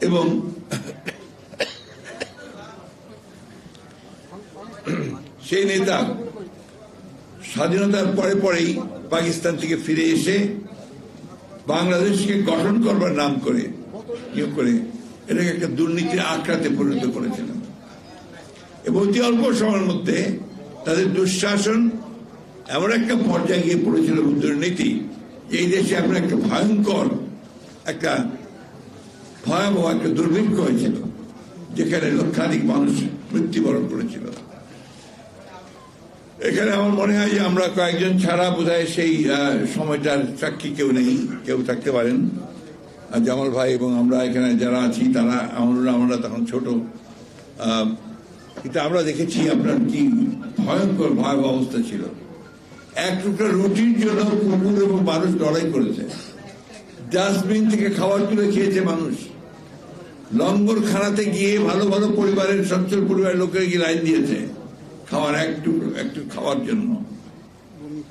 এবং সেই নেতা স্বাধীনতার পরে পরেই পাকিস্তান থেকে ফিরে এসে বাংলাদেশকে গঠন করবার নাম করে নিয়োগ করে এটাকে একটা দুর্নীতির আখড়াতে পরিণত করেছিলেন এবং অতি অল্প সময়ের মধ্যে তাদের দুঃশাসন এমন একটা পর্যায়ে গিয়ে পড়েছিল দুর্নীতি এই দেশে এখন একটা ভয়ঙ্কর একটা ভয়াবহ একটা দুর্ভিক্ষ হয়েছিল, যেখানে লক্ষাধিক মানুষ মৃত্যুবরণ করেছিল। এখানে আমার মনে হয় যে আমরা কয়েকজন ছাড়া বোধহয় সেই সময়টার সাক্ষী কেউ নেই, কেউ থাকতে পারেন। জামাল ভাই এবং আমরা এখানে যারা আছি, তারা আমরা আমরা তখন ছোট। কিন্তু আমরা দেখেছি আপনার কি ভয়ঙ্কর, ভয়াবহ অবস্থা ছিল। এক টুকরা রুটির জন্য কুকুর এবং মানুষ লড়াই করেছে। ডাস্টবিন থেকে খাবার তুলে খেয়েছে মানুষ। লঙ্গর খানাতে গিয়ে ভালো ভালো পরিবারের সচ্ছল পরিবারের লোকের গিয়ে লাইন দিয়েছে। খাওয়ার একটু একটু খাওয়ার জন্য।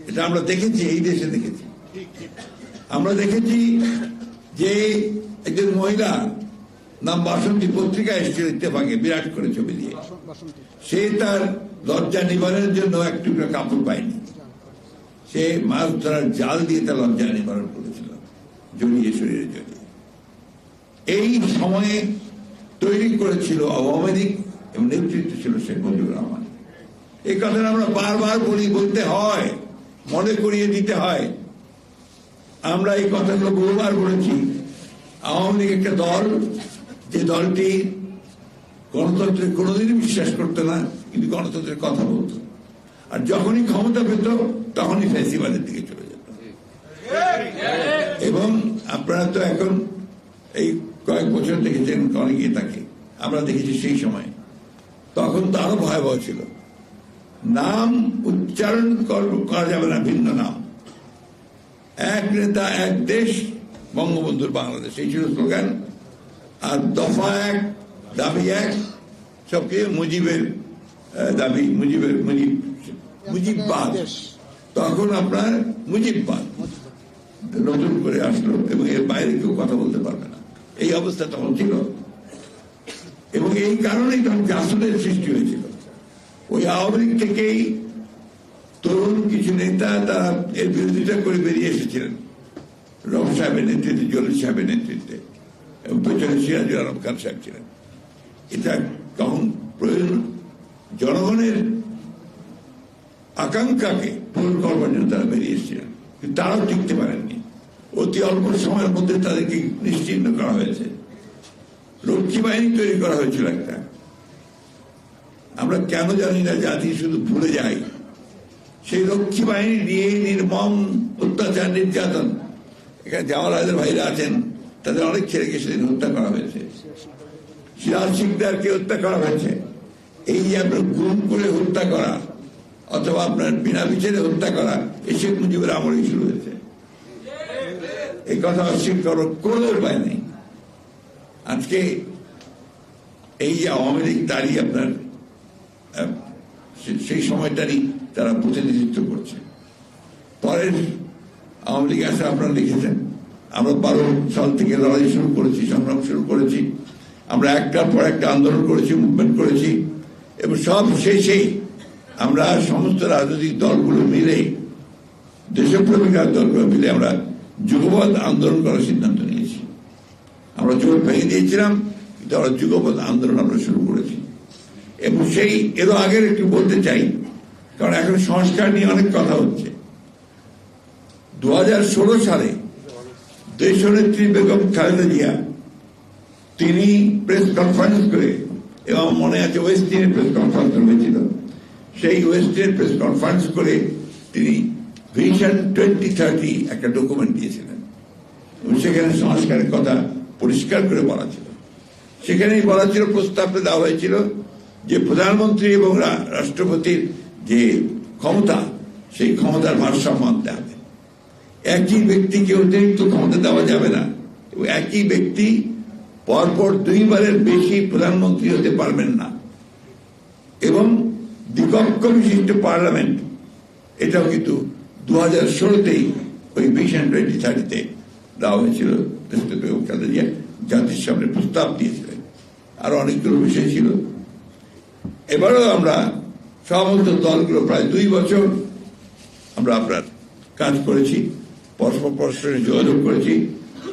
এটা আমরা দেখেছি, এই দেশে দেখেছি। আমরা দেখেছি যে একজন মহিলা নাম বাসন্তী পত্রিকা এসেছিল ইত্তেফাকে, বিরাট করে ছবি দিয়ে। সে তার লজ্জা নিবারণের জন্য এক টুকরো কাপড় পায়নি। সে মাছ ধরার জাল দিয়ে তার লজ্জা নিবারণ করেছিল, জড়িয়ে শরীরে জড়িয়ে। এই সময়ে তৈরি করেছিল আওয়ামী লীগ এবং নেতৃত্ব ছিল শেখ মুজিবুর রহমান। এই কথাটা আমরা বারবার বলি বলতে হয় মনে করিয়ে দিতে হয়। আমরা এই কথাগুলো বহুবার বলেছি। আওয়ামী লীগ একটা দল যে দলটি গণতন্ত্রে কোনোদিনই বিশ্বাস করতো না কিন্তু গণতন্ত্রের কথা বলতো। আর যখনই ক্ষমতা পেত তখনই ফ্যাসিবাদের দিকে চলে যেত। এবং আপনারা তো এখন এই কয়েক বছর দেখেছেন অনেকেই তাকে। আমরা দেখেছি সেই সময়। তখন তো আরও ভয়াবহ ছিল। নাম উচ্চারণ কর- যাবে না ভিন্ন নাম। এক নেতা এক দেশ বঙ্গবন্ধুর বাংলাদেশ। এই ছিল স্লোগান। আর দফা এক দাবি এক সবকে মুজিবের দাবি মুজিবের মুজিব মুজিববাদ। তখন আপনার মুজিববাদ। নতুন করে আসলো এবং এর বাইরে কেউ কথা বলতে পারবে এই অবস্থা তখন ছিল। এবং এই কারণেই তখন জাসদের সৃষ্টি হয়েছিল। ওই আওয়ামী লীগ থেকেই তরুণ কিছু নেতা তারা এর বিরোধিতা করে বেরিয়ে এসেছিলেন। রব সাহেবের নেতৃত্বে, জলিল সাহেবের নেতৃত্বে এবং পেছনে সিরাজুল আলম খান সাহেব ছিলেন। এটা তখন প্রয়োজন। জনগণের আকাঙ্ক্ষাকে পূরণ করবার জন্য তারা বেরিয়ে এসেছিলেন। কিন্তু তারাও টিকতে পারেননি। অতি অল্প সময়ের মধ্যে তাদেরকে নিশ্চিহ্ন করা হয়েছে। রক্ষী বাহিনী তৈরি করা হয়েছিল একটা। আমরা কেন জানি না, জাতি শুধু ভুলে যাই সেই রক্ষী বাহিনী নিয়ে নির্মম অত্যাচার, নির্যাতন। এখানে জামাল ভাইরা আছেন, তাদের অনেক ছেলেকে সেদিন হত্যা করা হয়েছে। সিরাজ সিকদারকে হত্যা করা হয়েছে। এই যে আপনার গুম করে হত্যা করা, অথবা আপনার বিনা বিচারে হত্যা করা শেখ মুজিবের আমলেই শুরু হয়েছে। এই কথা অস্বীকার কোনো উপায় নেই। আজকে এই যে আওয়ামী লীগ তারই আপনার সেই সময়টারই তারা প্রতিনিধিত্ব করছে। পরের আওয়ামী লীগ আসে আপনারা লিখেছেন। আমরা বারো সাল থেকে লড়াই শুরু করেছি, সংগ্রাম শুরু করেছি। আমরা একটার পর একটা আন্দোলন করেছি মুভমেন্ট করেছি। এবং সব শেষেই আমরা সমস্ত রাজনৈতিক দলগুলো মিলে দেশপ্রেমিকার দলগুলো মিলে আমরা যুগপৎ আন্দোলন করার সিদ্ধান্ত নিয়েছি। আমরা জোট ভেঙে দিয়েছিলাম, কিন্তু আমরা যুগপৎ আন্দোলন আমরা শুরু করেছি। এবং সেই এরও আগের একটু বলতে চাই, কারণ এখন সংস্কার নিয়ে অনেক কথা হচ্ছে। দু হাজার ষোলো সালে দেশ দেশনেত্রী বেগম খালেদা জিয়া, তিনি প্রেস কনফারেন্স করে, এবং মনে আছে ওয়েস্টিনে প্রেস কনফারেন্স হয়েছিল সেই ওয়েস্ট ওয়েস্টিনের প্রেস কনফারেন্স করে তিনি ভিশন টোয়েন্টি থার্টি একটা ডকুমেন্ট দিয়েছিলেন। সেখানে সংস্কারের কথা পরিষ্কার করে বলা ছিল। সেখানেই বলা ছিল প্রস্তাবটা দেওয়া হয়েছিল যে প্রধানমন্ত্রী এবং রাষ্ট্রপতির যে ক্ষমতা, সেই ক্ষমতার ভারসাম্য আনতে হবে। একই ব্যক্তিকে অতিরিক্ত ক্ষমতা দেওয়া যাবে না। একই ব্যক্তি পরপর দুইবারের বেশি প্রধানমন্ত্রী হতে পারবেন না। এবং দ্বিকক্ষ বিশিষ্ট পার্লামেন্ট, এটাও কিন্তু দু হাজার ষোলোতেই ওই ভিশন টোয়েন্টি থার্টিতে দেওয়া হয়েছিল দেশকে বেগম খালেদা জিয়া, জাতির সামনে প্রস্তাব দিয়েছিলেন। আর অনেকগুলো বিষয় ছিল। এবারেও আমরা সমস্ত দলগুলো প্রায় দুই বছর আমরা আপনার কাজ করেছি, পরস্পর পরস্পরের যোগাযোগ করেছি,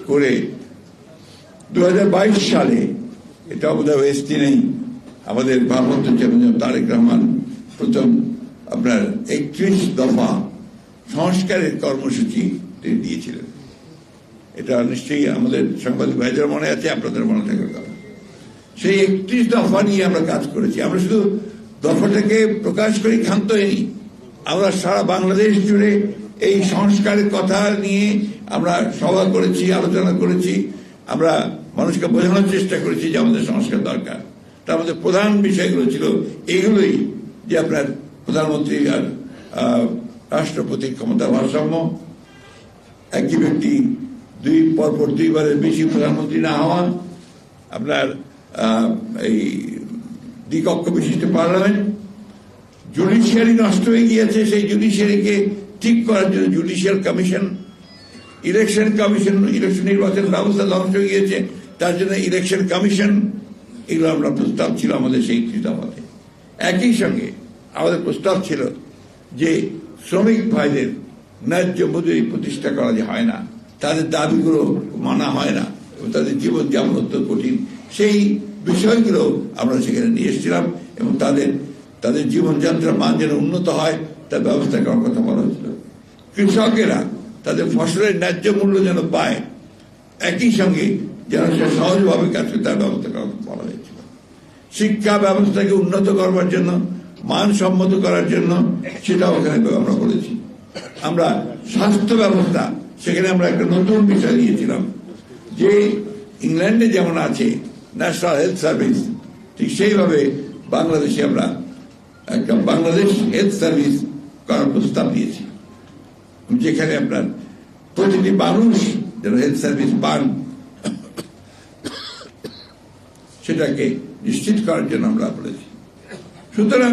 করে দু হাজার বাইশ সালে, এটা বোধহয় এসটি নেই, আমাদের ভারপ্রাপ্ত চেয়ারম্যান তারেক রহমান প্রথম আপনার একত্রিশ দফা সংস্কারের কর্মসূচি তিনি দিয়েছিলেন। এটা নিশ্চয়ই আমাদের সাংবাদিক ভাইদের মনে আছে, আপনাদের মনে থাকার কথা সেই একত্রিশ দফা নিয়ে আমরা কাজ করেছি। আমরা শুধু দফাটাকে প্রকাশ করে, ক্ষান্ত হয়নি আমরা সারা বাংলাদেশ জুড়ে এই সংস্কারের কথা নিয়ে আমরা সভা করেছি, আলোচনা করেছি। আমরা মানুষকে বোঝানোর চেষ্টা করেছি যে আমাদের সংস্কার দরকার। তার মধ্যে প্রধান বিষয়গুলো ছিল এগুলোই যে আপনার প্রধানমন্ত্রী আর রাষ্ট্রপতির ক্ষমতা ভারসাম্য, একই ব্যক্তি দুই পরপর দুইবারের বেশি প্রধানমন্ত্রী না হওয়া, আপনার এই দ্বিকক্ষ বিশিষ্ট পার্লামেন্ট, জুডিশিয়ারি নষ্ট হয়ে গিয়েছে, সেই জুডিশিয়ারিকে ঠিক করার জন্য judicial commission, election commission, election নির্বাচন ব্যবস্থা ধ্বংস হয়ে গিয়েছে, তার জন্য ইলেকশন কমিশন, এগুলো আমরা প্রস্তাব ছিল আমাদের সেই দফাতে একই সঙ্গে আমাদের প্রস্তাব ছিল যে শ্রমিক ভাইদের ন্যায্য মজুরি প্রতিষ্ঠা করা হয় না, তাদের দাবিগুলো মানা হয় না এবং তাদের জীবন যেমন অত্যন্ত কঠিন, সেই বিষয়গুলো আমরা সেখানে নিয়ে এসেছিলাম এবং তাদের তাদের জীবনযাত্রার মান যেন উন্নত হয়, তার ব্যবস্থা করার কথা বলা হয়েছিল। কৃষকেরা তাদের ফসলের ন্যায্য মূল্য যেন পায়, একই সঙ্গে যেন সে সহজভাবে কাজ করে তার ব্যবস্থা করার কথা বলা হয়েছিল। শিক্ষা ব্যবস্থাকে উন্নত করবার জন্য মানসম্মত করার জন্য সেটাও ওখানে আমরা বলেছি আমরা স্বাস্থ্য ব্যবস্থা, সেখানে আমরা একটা নতুন বিষয় দিয়েছিলাম যে ইংল্যান্ডে যেমন আছে ন্যাশনাল হেলথ সার্ভিস ঠিক সেইভাবে বাংলাদেশে আমরা একটা বাংলাদেশ হেলথ সার্ভিস করার প্রস্তাব দিয়েছি। যেখানে আপনার প্রতিটি মানুষ যেন হেলথ সার্ভিস পান, সেটাকে নিশ্চিত করার জন্য আমরা বলেছি। সুতরাং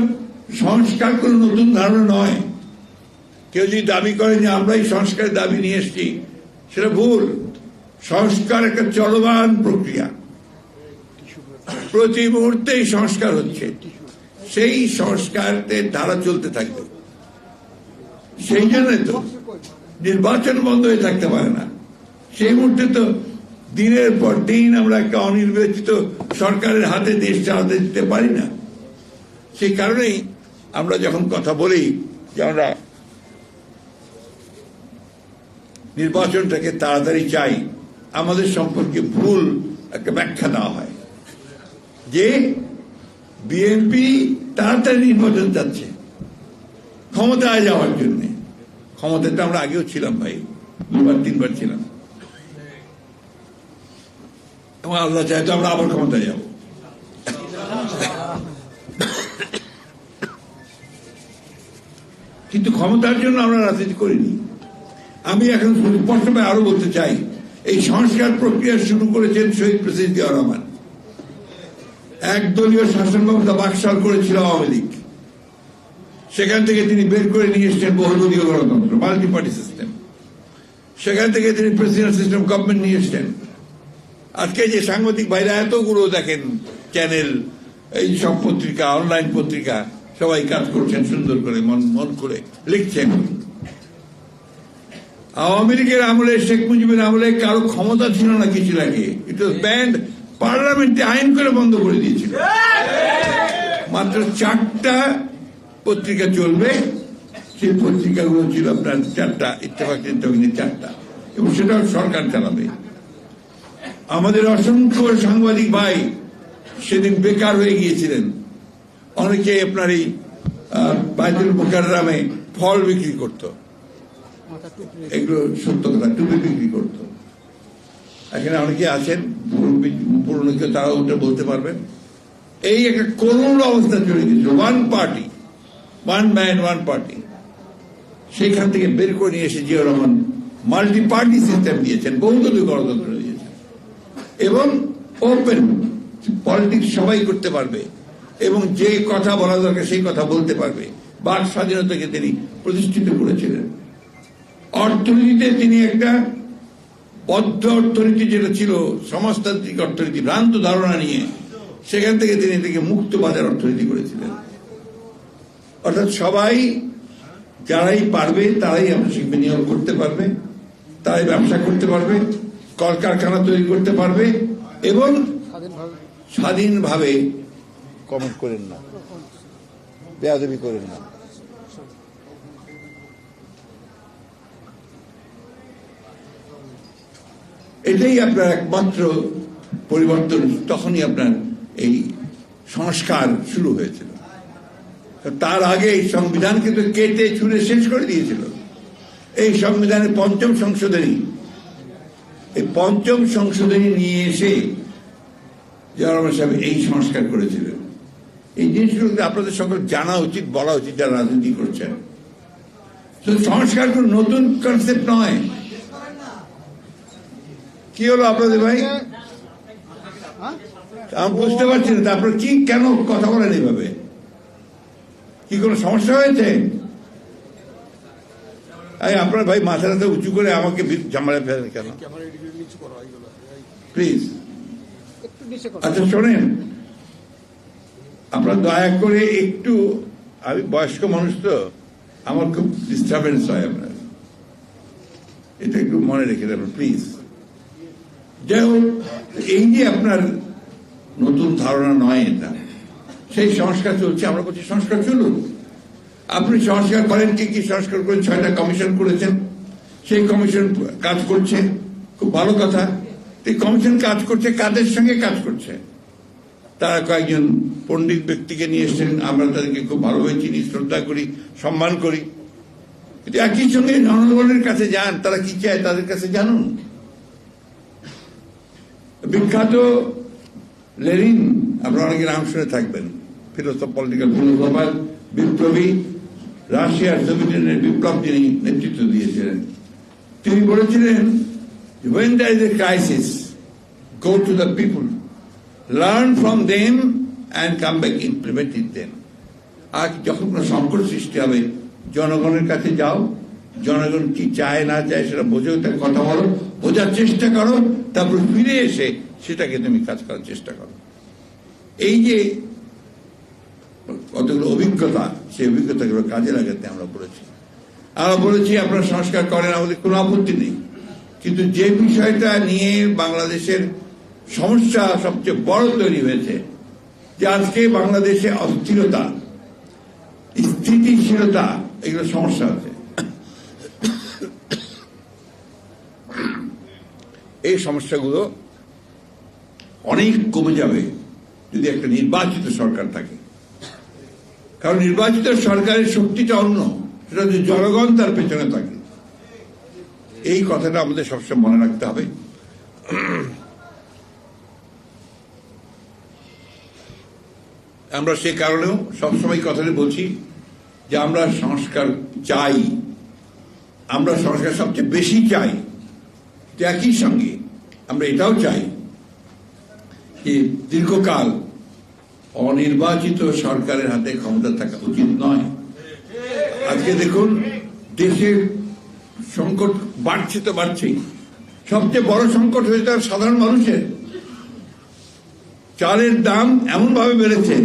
সংস্কার কোনো নতুন ধারণা নয়। কেউ যদি দাবি করে যে আমরাই সংস্কারের দাবি নিয়ে এসেছি, সেটা ভুল। সংস্কার একটা চলমান প্রক্রিয়া। প্রতি মুহূর্তেই সংস্কার হচ্ছে। সেই সংস্কারের ধারা চলতে থাকবে। সেই জন্য তো নির্বাচন বন্ধ হয়ে থাকতে পারে না। সেই মুহূর্তে তো দিনের পর দিন আমরা একটা অনির্বাচিত সরকারের হাতে দেশ চালাতে দিতে পারি না। সেই কারণেই আমরা যখন কথা বলি, যে আমরা নির্বাচনটাকে তাড়াতাড়ি চাই, আমাদের সম্পর্কে ভুল একটা ব্যাখ্যা দেওয়া হয়। যে বিএনপি তাড়াতাড়ি নির্বাচন চাচ্ছে, ক্ষমতায় যাওয়ার জন্য। ক্ষমতাতে আমরা আগেও ছিলাম ভাই, দুবার, তিনবার ছিলাম। এবং আল্লাহ চাই তো আমরা আবার ক্ষমতায় যাব। কিন্তু ক্ষমতার জন্য আমরা রাজনীতি করিনি। আমি এখন স্পষ্টভাবে আরও বলতে চাই, এই সংস্কার প্রক্রিয়া শুরু করেছেন শহীদ প্রেসিডেন্ট জিয়া রহমান। একদলীয় শাসন ব্যবস্থা বাকশাল করেছিল আওয়ামী লীগ। সেখান থেকে তিনি বের করে নিয়ে এসছেন বহুদলীয় গণতন্ত্র মাল্টি পার্টি সিস্টেম সেখান থেকে তিনি প্রেসিডেন্ট সিস্টেম গভর্নমেন্ট নিয়ে এসছেন। আজকে যে সাংবাদিক ভাইরা এতগুলো দেখেন চ্যানেল এই সব পত্রিকা অনলাইন পত্রিকা সবাই কাজ করছেন, সুন্দর করে, মন মন করে, লিখছেন। আওয়ামী লীগের আমলে, শেখ মুজিবের আমলে কারও ক্ষমতা ছিল না কিছু লাগে। পার্লামেন্টে আইন করে বন্ধ করে দিয়েছিল। মাত্র চারটা পত্রিকা চলবে। সেই পত্রিকাগুলো ছিল আপনার চারটা, ইত্তেফাক ইত্তেফাক চারটা, এবং সেটাও সরকার চালাবে। আমাদের অসংখ্য সাংবাদিক ভাই সেদিন বেকার হয়ে গিয়েছিলেন। অনেকে আপনার এই আহ, বাইতুল মোকাররামে ফল বিক্রি করতো। এগুলো সত্য কথা টুপি বিক্রি করতো। এখানে অনেকে আছেন পুরনো কেউ তারা ওটা বলতে পারবেন। এই একটা করুণ অবস্থা চলে গেছিল one party one man one party সেখান থেকে বের করে নিয়ে এসে Zia Rahman multi party system দিয়েছেন বহুদলীয় গণতন্ত্র দিয়েছেন। এবং ওপেন পলিটিক্স সবাই করতে পারবে। এবং যে কথা বলা দরকার সেই কথা বলতে পারবে। বাক স্বাধীনতাকে তিনি প্রতিষ্ঠিত করেছিলেন। অর্থনীতিতে তিনি একটা বদ্ধ অর্থনীতি যেটা ছিল, সমাজতান্ত্রিক অর্থনীতি, ভ্রান্ত ধারণা নিয়ে সেখান থেকে তিনি এটাকে মুক্ত বাজার অর্থনীতি করেছিলেন। অর্থাৎ সবাই যারাই পারবে, তারাই আমরা শিল্পে নিয়োগ করতে পারবে, তারাই ব্যবসা করতে পারবে, কলকারখানা তৈরি করতে পারবে এবং স্বাধীনভাবে কমেন্ট করেন না। বেয়াদবি করেন না। এটাই আপনার একমাত্র পরিবর্তন। তখনই আপনার এই সংস্কার শুরু হয়েছিল। তার আগে এই সংবিধান কিন্তু কেটে ছুঁড়ে শেষ করে দিয়েছিল। এই সংবিধানের পঞ্চম সংশোধনী। এই পঞ্চম সংশোধনী নিয়ে এসে জওয়ারমান সাহেব এই সংস্কার করেছিলেন। এই জিনিসগুলো কিন্তু আপনাদের সকল জানা উচিত বলা উচিত যারা রাজনীতি করছেন। শুধু সংস্কার কোনো নতুন কনসেপ্ট নয়। কি হলো আপনাদের ভাই? আমি বুঝতে পারছি না তারপর কি কেন কথা বলেন এইভাবে? কি কোনো সমস্যা হয়েছে? এই আপনার ভাই মাথা মাথাটা উঁচু করে আমাকে ঝামেলায় ফেলেন কেন? প্লিজ একটু নিচে করো। আচ্ছা শোনেন। আপনার দয়া করে একটু, আমি বয়স্ক মানুষ তো, আমার খুব ডিস্টারবেন্স হয় আপনার। এটা একটু মনে রেখে দেবেন প্লিজ যাই হোক, এই যে আপনার নতুন ধারণা নয় এটা, সেই সংস্কার চলছে, আমরা বলছি সংস্কার চলুন। আপনি সংস্কার করেন, কি কি সংস্কার করেন ছয়টা কমিশন করেছেন, সেই কমিশন কাজ করছে, খুব ভালো কথা। এই কমিশন কাজ করছে, কাদের সঙ্গে কাজ করছে? তারা কয়েকজন পণ্ডিত ব্যক্তিকে নিয়ে এসেছেন আমরা তাদেরকে খুব ভালোভাবে চিনি, শ্রদ্ধা করি, সম্মান করি। কিন্তু একই সঙ্গে জনগণের কাছে যান, তারা কি চায় তাদের কাছে জানুন? বিখ্যাত লেনিন, আপনারা অনেকে নাম শুনে থাকবেন ফিলোসফ পলিটিক্যাল ফিলোসফার বিপ্লবী, রাশিয়ার সোভিয়েত বিপ্লব যিনি নেতৃত্ব দিয়েছিলেন। তিনি বলেছিলেন, when there is a crisis, go to the people. Learn from them and come back implementing them আর যখন কোনো সংকট সৃষ্টি হবে, জনগণের কাছে যাও। জনগণ কি চায়, না চায়, সেটা বোঝো তার কথা বলো, বোঝার চেষ্টা করো, তারপর ফিরে এসে সেটাকে তুমি কাজ করার চেষ্টা করো। এই যে কতগুলো অভিজ্ঞতা, সেই অভিজ্ঞতাগুলো কাজে লাগাতে আমরা বলেছি। আমরা বলেছি, আপনারা সংস্কার করেন, আমাদের কোনো আপত্তি নেই। কিন্তু যে বিষয়টা নিয়ে বাংলাদেশের সমস্যা সবচেয়ে বড় তৈরি হয়েছে যে আজকে বাংলাদেশে অস্থিরতা, স্থিতিশীলতা, এগুলো সমস্যা আছে এই সমস্যাগুলো অনেক কমে যাবে যদি একটা নির্বাচিত সরকার থাকে। কারণ নির্বাচিত সরকারের শক্তিটা অন্য, সেটা হচ্ছে জনগণ তার পেছনে থাকে। এই কথাটা আমাদের সবসময় মনে রাখতে হবে। আমরা সে কারণেও সবসময় কথাটা বলছি যে আমরা সংস্কার চাই। আমরা সংস্কার সবচেয়ে বেশি চাই। একই সঙ্গে আমরা এটাও চাই যে দীর্ঘকাল অনির্বাচিত সরকারের হাতে ক্ষমতা থাকা উচিত নয়। আজকে দেখুন, দেশের সংকট বাড়ছে তো বাড়ছেই। সবচেয়ে বড় সংকট হয়েছে সাধারণ মানুষের। চালের দাম এমন ভাবে বেড়েছে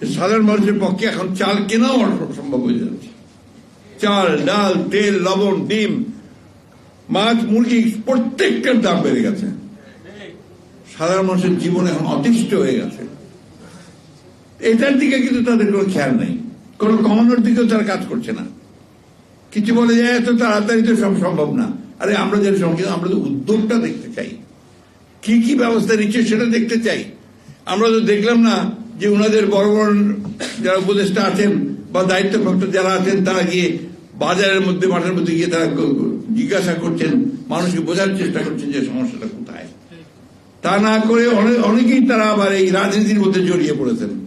যে সাধারণ মানুষের পক্ষে এখন চাল কেনাও সম্ভব হয়ে যাচ্ছে। চাল, ডাল, তেল, লবণ, ডিম, মাছ, মুরগি প্রত্যেকটার দাম বেড়ে গেছে। সাধারণ মানুষের জীবন এখন অতিষ্ঠ হয়ে গেছে। এটার দিকে কিন্তু তাদের কোনো খেয়াল নেই। কোনো কমানোর দিকেও তারা কাজ করছে না। কিছু বলে যায় এত তাড়াতাড়ি তো সব সম্ভব না। আরে আমরা যেটা সঙ্গে আমরা তো উদ্যোগটা দেখতে চাই। কি কি ব্যবস্থা নিচ্ছে সেটা দেখতে চাই। আমরা তো দেখলাম না যে ওনাদের বড় বড় যারা উপদেষ্টা আছেন বা দায়িত্বপ্রাপ্ত যারা আছেন, তারা গিয়ে বাজারের মধ্যে, মাঠের মধ্যে গিয়ে তারা জিজ্ঞাসা করছেন, মানুষকে বোঝার চেষ্টা করছেন যে সমস্যাটা কোথায়। তা না করে অনে- অনেকেই তারা আবার এই রাজনীতির মধ্যে জড়িয়ে পড়েছেন।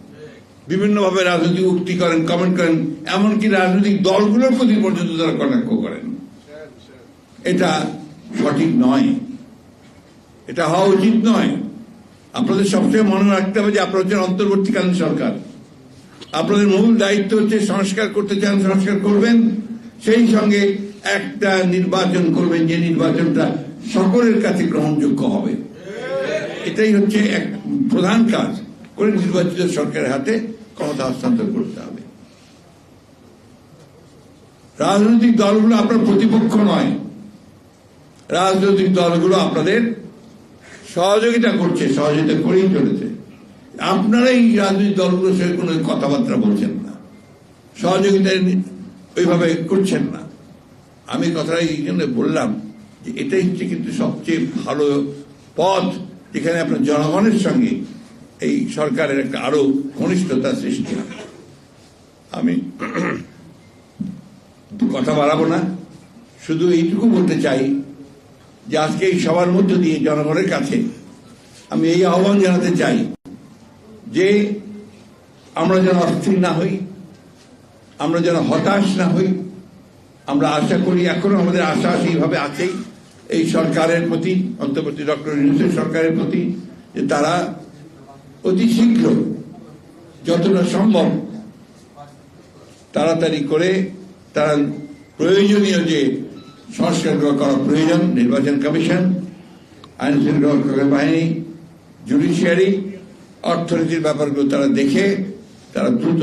বিভিন্নভাবে রাজনৈতিক উক্তি করেন কমেন্ট করেন, এমনকি রাজনৈতিক দলগুলোর প্রতি পর্যন্ত তারা কটাক্ষ করেন। এটা সঠিক নয়। এটা হওয়া উচিত নয়। আপনাদের সবসময় মনে রাখতে হবে যে হচ্ছেন অন্তর্বর্তীকালীন সরকার। আপনাদের মূল দায়িত্ব হচ্ছে সংস্কার করতে চান, সংস্কার করবেন। সেই সঙ্গে একটা নির্বাচন করবেন যে নির্বাচনটা সকলের কাছে গ্রহণযোগ্য হবে। এটাই হচ্ছে এক প্রধান কাজ করে নির্বাচিত সরকারের হাতে ক্ষমতা হস্তান্তর করতে হবে। রাজনৈতিক দলগুলো আপনার প্রতিপক্ষ নয়। রাজনৈতিক দলগুলো আপনাদের সহযোগিতা করছে, সহযোগিতা করেই চলেছে। আপনারা এই রাজনৈতিক দলগুলোর সঙ্গে কোনো কথাবার্তা বলছেন না। সহযোগিতা ওইভাবে করছেন না। আমি কথাটা এই জন্য বললাম যে এটাই হচ্ছে কিন্তু সবচেয়ে ভালো পথ যেখানে আপনার জনগণের সঙ্গে এই সরকারের একটা আরও ঘনিষ্ঠতা সৃষ্টি হয়। আমি কথা বাড়াবো না। শুধু এইটুকু বলতে চাই যে আজকে এই সবার মধ্য দিয়ে জনগণের কাছে আমি এই আহ্বান জানাতে চাই যে আমরা যেন অস্থির না হই, আমরা যেন হতাশ না হই, আমরা আশা করি এখনও আমাদের আশা সেইভাবে আছেই। এই সরকারের প্রতি, অন্তর্বর্তী ডক্টর ইউনুসের সরকারের প্রতি যে তারা অতি শীঘ্র যতটা সম্ভব তাড়াতাড়ি করে তারা প্রয়োজনীয় যে সংস্কারগুলো করা প্রয়োজন নির্বাচন কমিশন আইন শৃঙ্খলা বাহিনী জুডিশিয়ারি অর্থনীতির ব্যাপারগুলো তারা দেখে, তারা দ্রুত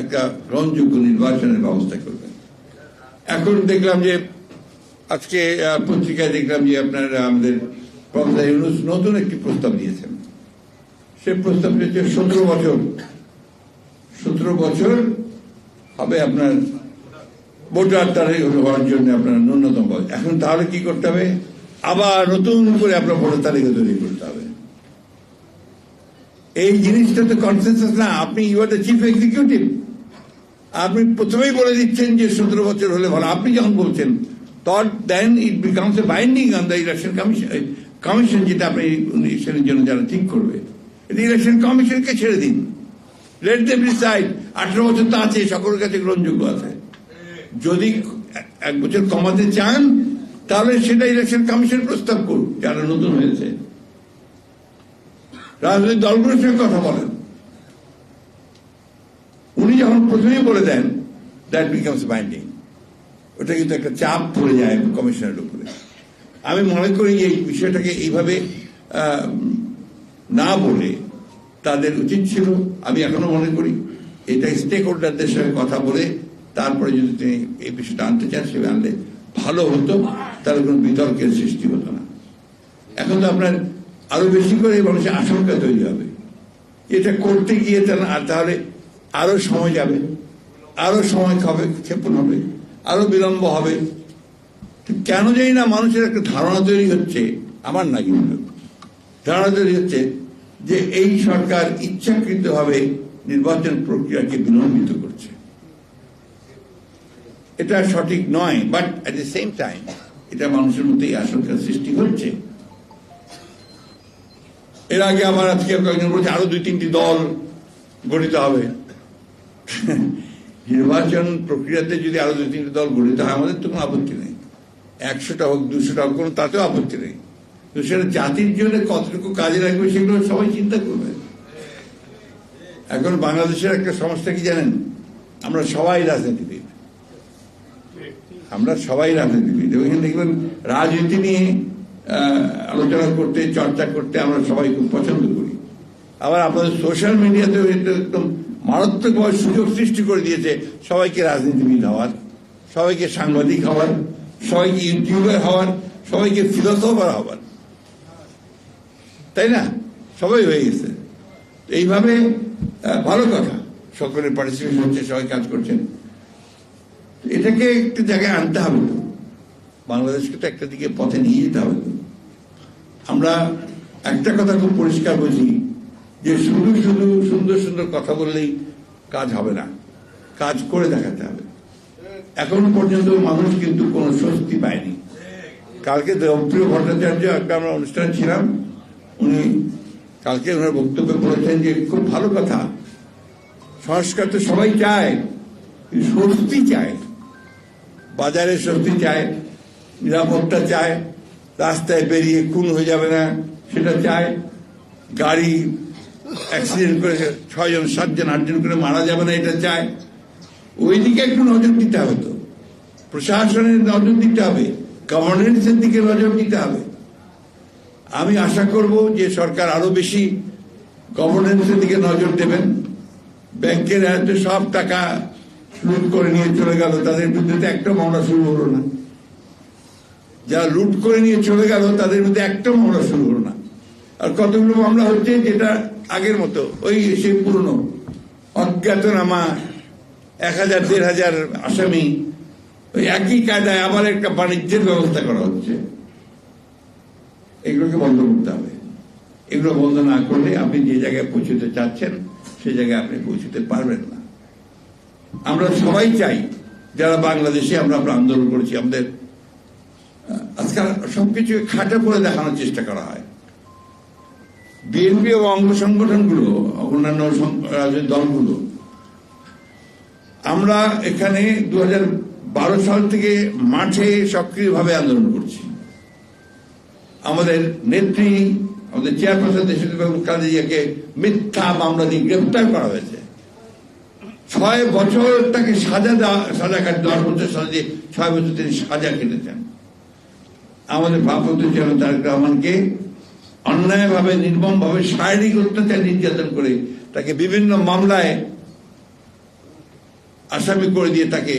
একটা গ্রহণযোগ্য নির্বাচনের ব্যবস্থা করবেন। এখন দেখলাম যে, আজকে পত্রিকায় দেখলাম যে আপনার আমাদের প্রফেসর ইউনুস নতুন একটি প্রস্তাব দিয়েছেন। সে প্রস্তাব হচ্ছে সতেরো বছর সতেরো বছর হবে আপনার ভোটার তারিখ হওয়ার জন্য আপনার ন্যূনতম এখন তাহলে কি করতে হবে? আবার নতুন করে আপনার ভোটার তালিকা তৈরি করতে হবে। এই জিনিসটা তো কনসেন্সাস না। আপনি you are the chief executive আপনি প্রথমেই বলে দিচ্ছেন যে সতেরো বছর হলে ভালো। আপনি যখন বলছেন, তখন then it becomes a binding on the election commission commission যেটা আপনি ইলেকশনের জন্য যারা ঠিক করবে। এটা ইলেকশন কমিশনকে ছেড়ে দিন। লেট দেম ডিসাইড আঠারো বছর তো আছে, সকলের কাছে গ্রহণযোগ্য আছে। যদি এক বছর কমাতে চান, তাহলে সেটা ইলেকশন কমিশন প্রস্তাব করুন যারা নতুন হয়েছে। রাজনৈতিক দলগুলোর সঙ্গে কথা বলেন। উনি যখন প্রথমেই বলে দেন দ্যাট বিকামস বাইন্ডিং ওটা কিন্তু একটা চাপ পড়ে যায় কমিশনের উপরে। আমি মনে করি এই বিষয়টাকে এইভাবে না বলে তাদের উচিত ছিল। আমি এখনও মনে করি, এটা স্টেক হোল্ডারদের সঙ্গে কথা বলে তারপরে যদি তিনি এই বিষয়টা আনতে চান সেভাবে আনলে ভালো হতো, তাহলে কোনো বিতর্কের সৃষ্টি হতো না। এখন তো আপনার আরও বেশি করে মানুষের আশঙ্কা তৈরি হবে। এটা করতে গিয়ে তাহলে আর সময় যাবে, আরও সময় খাবে ক্ষেপণ হবে, আরও বিলম্ব হবে। কেন জানি না মানুষের একটা ধারণা তৈরি হচ্ছে, আমার না কিন্তু। ধারণা তৈরি হচ্ছে যে এই সরকার ইচ্ছাকৃতভাবে নির্বাচন প্রক্রিয়াকে বিলম্বিত করছে। এটা সঠিক নয় but at the same time এটা মানুষের মধ্যে আশঙ্কার সৃষ্টি হচ্ছে। এর আগে আমার আজকে কয়েকজন বলছে, আরও দুই তিনটি দল গঠিত হবে। নির্বাচন প্রক্রিয়াতে যদি আরও দুই তিনটি দল গঠিত হয়, আমাদের তো কোনো আপত্তি নেই। একশোটা হোক দুশোটা হোক, কোনো তাতেও আপত্তি নেই। তো সেটা জাতির জন্য কতটুকু কাজে লাগবে সেগুলো সবাই চিন্তা করবে। এখন বাংলাদেশের একটা সমস্যা কি জানেন? আমরা সবাই রাজনীতিবিদ। আমরা সবাই রাজনীতিবিদ এবং এখানে দেখবেন রাজনীতি নিয়ে আলোচনা করতে, চর্চা করতে আমরা সবাই খুব পছন্দ করি। আবার আপনাদের সোশ্যাল মিডিয়াতে একদম মারাত্মকভাবে সুযোগ সৃষ্টি করে দিয়েছে সবাইকে রাজনীতিবিদ হওয়ার, সবাইকে সাংবাদিক হওয়ার, সবাইকে ইউটিউবার হওয়ার, সবাইকে ফিলোসফার হওয়ার। তাই না? সবাই হয়ে গেছে। এইভাবে ভালো কথা। সকলের পার্টিসিপেশন হচ্ছে, সবাই কাজ করছেন। এটাকে একটা জায়গায় আনতে হবে। তো বাংলাদেশকে তো একটা দিকে পথে নিয়ে যেতে হবে। আমরা একটা কথা খুব পরিষ্কার বুঝি, যে শুধু শুধু সুন্দর সুন্দর কথা বললেই কাজ হবে না। কাজ করে দেখাতে হবে। এখনও পর্যন্ত মানুষ কিন্তু কোনো স্বস্তি পায়নি। কালকে দেবপ্রিয় ভট্টাচার্য একটা আমরা অনুষ্ঠান ছিলাম, উনি কালকে ওনার বক্তব্যে বলেছেন যে খুব ভালো কথা। সংস্কার তো সবাই চায় স্বস্তি চায় বাজারে স্বস্তি চায়, নিরাপত্তা চায়, রাস্তায় বেরিয়ে খুন হয়ে যাবে না, সেটা চায়। গাড়ি অ্যাক্সিডেন্ট করে ছয়জন, সাতজন, আটজন করে মারা যাবে না, এটা চায়। ওই দিকে একটু নজর দিতে হবে তো প্রশাসনের নজর দিতে হবে গভর্নেন্সের দিকে নজর দিতে হবে। আমি আশা করব যে সরকার আরও বেশি গভর্নেন্সের দিকে নজর দেবেন। ব্যাংকের সব টাকা লুট করে নিয়ে চলে গেল, তাদের বিরুদ্ধে একটা মামলা শুরু হলো না। যারা লুট করে নিয়ে চলে গেল, তাদের মধ্যে একটা মামলা শুরু হলো না। আর কতগুলো মামলা হচ্ছে যেটা আগের মতো, ওই সেই পুরনো। অজ্ঞাতনামা, এক হাজার, দেড় হাজার আসামি, ওই একই কায়দায় আবার একটা বাণিজ্যের ব্যবস্থা করা হচ্ছে। এগুলোকে বন্ধ করতে হবে। এগুলো বন্ধ না করলে আপনি যে জায়গায় পৌঁছতে চাচ্ছেন সেই জায়গায় আপনি পৌঁছতে পারবেন না। আমরা সবাই চাই, যারা বাংলাদেশে আমরা আন্দোলন করেছি, আমাদের আজকাল সবকিছু খাটা করে দেখানোর চেষ্টা করা হয়। বিএনপি ও অঙ্গ সংগঠনগুলো, অন্যান্য রাজনৈতিক দলগুলো, আমরা এখানে দু বারো সাল থেকে মাঠে সক্রিয়ভাবে আন্দোলন করছি। আমাদের নেত্রী, আমাদের চেয়ারপারসন দেশিত কাদিয়াকে মিথ্যা মামলা দিয়ে গ্রেফতার করা হয়েছে। ছয় বছর তাকে সাজা দেওয়া সাজা কাট, দশ বছর সাজা দিয়ে ছয় বছর তিনি সাজা কেটেছেন। আমাদের ভারপ্রাপ্ত চেয়ারম্যান তারেক রহমানকে অন্যায়ভাবে, নির্মমভাবে শারীরিক অত্যাচার নির্যাতন করে তাকে বিভিন্ন মামলায় আসামি করে দিয়ে তাকে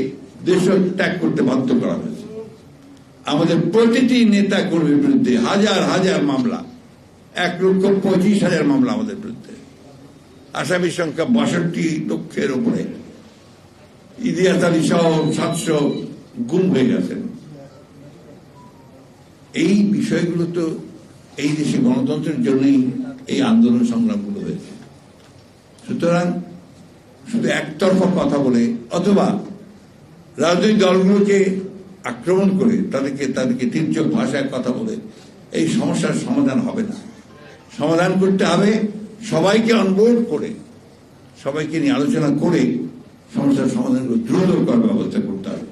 দেশ ত্যাগ করতে বাধ্য করা হয়েছে। আমাদের প্রতিটি নেতা কর্মীর বিরুদ্ধে হাজার হাজার মামলা, এক লক্ষ পঁচিশ হাজার মামলা আমাদের বিরুদ্ধে। আসামির সংখ্যা বাষট্টি লক্ষের উপরে। ইতিহাস আলী সহ সাতশো গুম হয়ে গেছেন। এই বিষয়গুলো তো এই দেশে গণতন্ত্রের জন্যই এই আন্দোলন সংগ্রামগুলো হয়েছে। সুতরাং শুধু একতরফা কথা বলে, অথবা রাজনৈতিক দলগুলোকে আক্রমণ করে তাদেরকে তাদেরকে তির্যক ভাষায় কথা বলে, এই সমস্যার সমাধান হবে না। সমাধান করতে হবে সবাইকে অনবোর্ড করে, সবাইকে নিয়ে আলোচনা করে সমস্যার সমাধানগুলো দ্রুত করার ব্যবস্থা করতে হবে।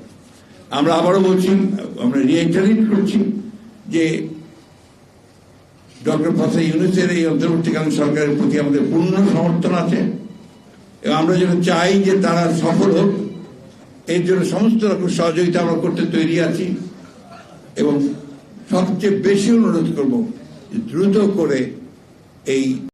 আমরা আবারও বলছি, আমরা রিয়েটারেট করছি যে ডক্টর ফসা ইউনুসের এই অন্তর্বর্তীকালীন সরকারের প্রতি আমাদের পূর্ণ সমর্থন আছে এবং আমরা যেন চাই যে তারা সফল হোক, এর জন্য সমস্ত রকম সহযোগিতা আমরা করতে তৈরি আছি এবং সবচেয়ে বেশি অনুরোধ করব দ্রুত করে এই